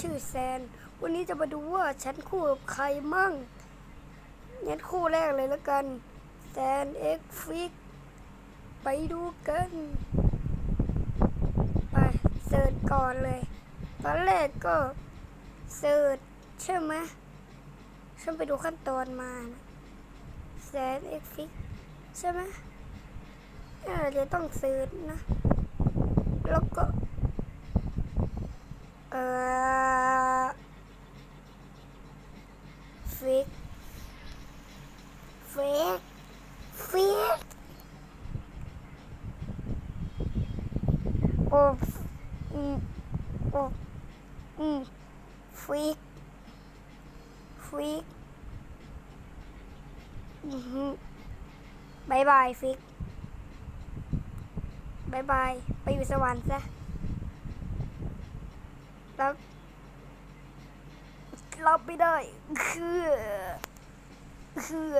ชื่อแซน วันนี้จะมาดูว่าฉันคู่กับใครมั่งงั้นคู่แรกเลยแล้วกัน แซนเอ็กฟิก ไปดูกัน ไปเสิร์ชก่อนเลย ตอนแรกก็เสิร์ชใช่ไหมฉันไปดูขั้นตอนมานะแซนเอ็กฟิกใช่ไหมน่าจะต้องเสิร์ชนะ แล้วก็ เออ ฟิกฟิกฟิกโออืมโออืมฟิกฟิกอือหือบายบายฟิกบายบาย ไปอยู่สวรรค์ซะรับ รับไม่ได้ คือ คือ